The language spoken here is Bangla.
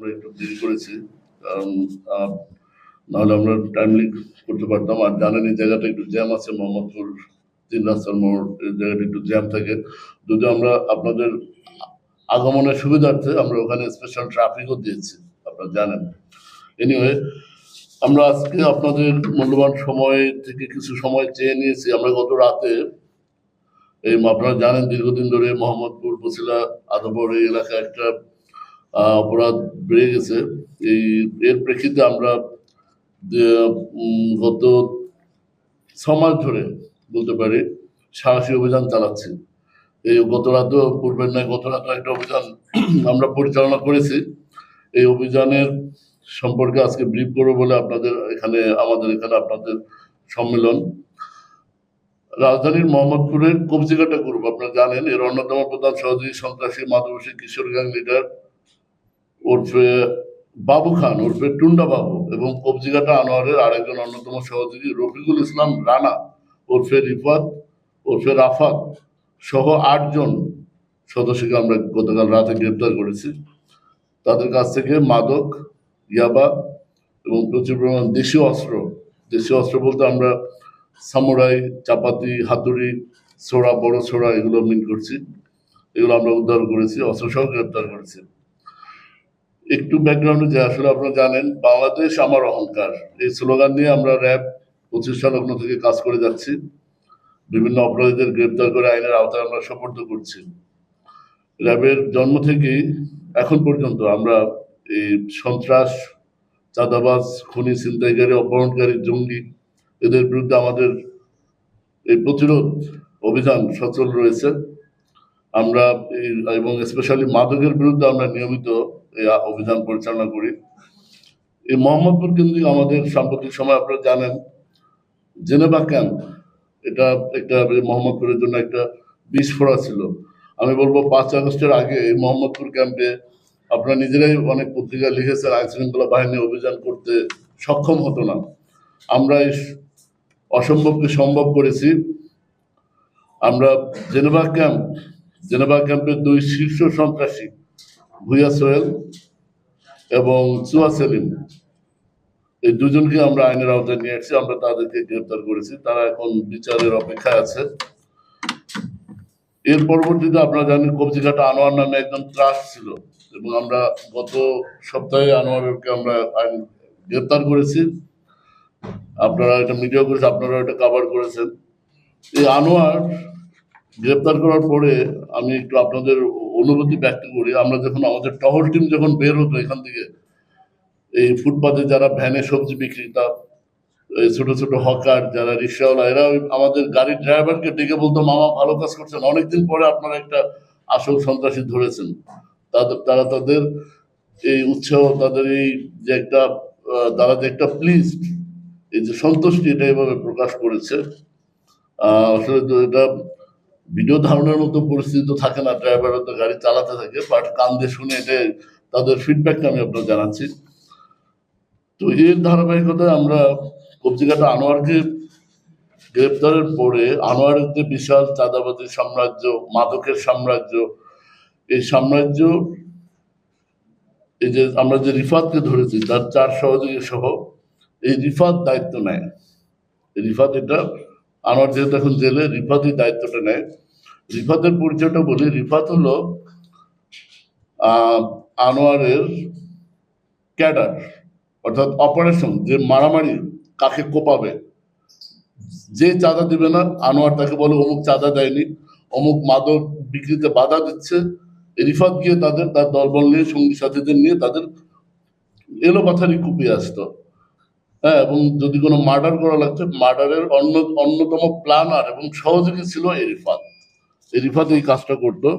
আমরা একটু দেরি করেছি, কারণ নাহলে আমরা টাইমলি করতে পারতাম। আর জানেন এই জায়গাটা একটু জ্যাম আছে, মোহাম্মদপুর তিন রাস্তার মোড়, এই জায়গাটা একটু জ্যাম থাকে। যদি আমরা আপনাদের আগমনের সুবিধার্থে আমরা ওখানে স্পেশাল ট্রাফিকও দিয়েছি, আপনারা জানেন। এনিওয়ে আমরা আজকে আপনাদের মূল্যবান সময় থেকে কিছু সময় চেয়ে নিয়েছি। আমরা গত রাতে এই, আপনারা জানেন দীর্ঘদিন ধরে মোহাম্মদপুর, বসিলা, আদবর এই এলাকায় একটা অপরাধ বেড়ে গেছে। এই, এর প্রেক্ষিতে আমরা গত ছ মাস ধরে বলতে পারি সাহসী অভিযান চালাচ্ছি। এই গত রাতেও, পূর্বের নয় গত রাতে একটা অভিযান আমরা পরিচালনা করেছি। এই অভিযানের সম্পর্কে আজকে ব্রিফ করব বলে আপনাদের এখানে, আমাদের এখানে আপনাদের সম্মেলন। রাজধানীর মোহাম্মদপুরের কবজিঘাটা গ্রুপ আপনারা জানেন, এর অন্যতম প্রধান সহযোগী সন্ত্রাসী মাধবসী কিশোর গ্যাং লিডার ওরফে বাবু খান ওরফে টুন্ডা বাবু এবং কবজিঘাটা আনোয়ারের আরেকজন অন্যতম সহযোগী রফিকুল ইসলাম রানা ওরফে রিফাত ওরফে রাফাত সহ আটজন সদস্যকে আমরা গতকাল রাতে গ্রেপ্তার করেছি। তাদের কাছ থেকে মাদক, ইয়াবা এবং প্রচুর পরিমাণ দেশীয় অস্ত্র দেশীয় অস্ত্র বলতে আমরা সামুরাই, চাপাতি, হাতুড়ি, ছোড়া, বড় ছোড়া এগুলো মিন করছি। এগুলো আমরা উদ্ধার করেছি অস্ত্র সহ গ্রেপ্তার করেছি। একটু ব্যাকগ্রাউন্ডে যে আসলে আপনারা জানেন, বাংলাদেশ আমার অহংকার। এই স্লোগান নিয়ে আমরা র্যাব প্রতিষ্ঠা লগ্ন থেকে কাজ করে যাচ্ছি। বিভিন্ন অপরাধীদের গ্রেপ্তার করে আইনের আওতায় আমরা সোপর্দ করছি। র্যাবের জন্ম থেকেই এখন পর্যন্ত আমরা এই সন্ত্রাস, চাঁদাবাজ, খুনি, ছিনতাইকারী, অপহরণকারী, জঙ্গি, এদের বিরুদ্ধে আমাদের এই প্রতিরোধ অভিযান সচল রয়েছে। আমরা এবং স্পেশালি মাদকের বিরুদ্ধে আমরা নিয়মিত এই অভিযান পরিচালনা করি। এই মোহাম্মদপুর কেন্দ্রিক আমাদের সাম্প্রতিক সময় আপনারা জানেন, জেনেভা ক্যাম্প, এটা একটা মোহাম্মদপুরের জন্য একটা বিস্ফোরা ছিল। আমি বলব পাঁচ আগস্টের আগে এই মোহাম্মদপুর ক্যাম্পে আপনারা নিজেরাই অনেক পত্রিকা লিখেছেন আইন শৃঙ্খলা বাহিনী অভিযান করতে সক্ষম হতো না। আমরা এই অসম্ভবকে সম্ভব করেছি। আমরা জেনেভা ক্যাম্প, জেনেভা ক্যাম্পের দুই শীর্ষ সন্ত্রাসী ভুইয়া সোহেল এবং চুয়া সেলিম। এই দুজনকে আমরা আইনের আওতায় নিয়ে এসেছি আমরা তাদেরকে গ্রেপ্তার করেছি। তারা এখন বিচারের অপেক্ষায় আছে। এর পরবর্তীতে আপনারা জানেন কবজিঘাটা আনোয়ার নামে একজন ত্রাস ছিল এবং আমরা গত সপ্তাহে আনোয়ারকে আমরা আইন গ্রেপ্তার করেছি। আপনারা এটা মিডিয়া করেছে, আপনারা এটা কাভার করেছেন। এই আনোয়ার গ্রেপ্তার করার পরে আমি একটু আপনাদের অনুভূতি ব্যক্ত করি। আমরা যখন আমাদের টহল টিম যখন বের হতো এখান থেকে, এই ফুটপাতে যারা ভ্যানে সবজি বিক্রেতা ছোট ছোট হকার, যারা রিক্সাওয়ালা, এরা আমাদের গাড়ির ড্রাইভারকে ডেকে বলতো, মামা, ভালো কাজ করছেন। অনেকদিন পরে আপনারা একটা আসল সন্ত্রাসী ধরেছেন। তাদের তারা তাদের এই উৎসাহ, তাদের এই যে একটা তারা যে একটা প্লিজ এই যে সন্তুষ্টি, এটা এভাবে প্রকাশ করেছে। আসলে এটা ভিডিও ধারণের মতো পরিস্থিতি তো থাকে না ড্রাইভার তো গাড়ি চালাতে থাকে বাট কান দিয়ে শুনে এটা তাদের ফিডব্যাকটা আমি আপনার জানাচ্ছি। তো এর ধারাবাহিকতায় আমরা কবজিঘাটা আনোয়ারকে গ্রেপ্তারের পরে আনোয়ারের যে বিশাল চাঁদাবাদী সাম্রাজ্য, মাদকের সাম্রাজ্য, এই সাম্রাজ্য, এই যে আমরা যে রিফাতকে ধরেছি, তার চার সহযোগী সহ, এই রিফাত দায়িত্ব নেয়। রিফাত এটা, আনোয়ার যেহেতু এখন জেলে, রিফাতই দায়িত্বটা নেয়। রিফাতের পরিচয়টা বলি। রিফাত হলো আনোয়ারের ক্যাডার, অর্থাৎ অপারেশন যে মারামারি কাকে কোপাবে। যে চাঁদা দিবে না, আনোয়ার তাকে বলে, অমুক চাঁদা দেয়নি, অমুক মাদক বিক্রিতে বাধা দিচ্ছে। রিফাত গিয়ে তাদের, তার দলবল নিয়ে, সঙ্গী সাথীদের নিয়ে তাদের এলো পাথারি কুপিয়ে আসতো। হ্যাঁ এবং যদি কোনো মার্ডার করা লাগতো, মার্ডারের অন্য, অন্যতম প্ল্যানার এবং সহযোগী ছিল এই রিফাত। রিফাত এই কাজটা করতো।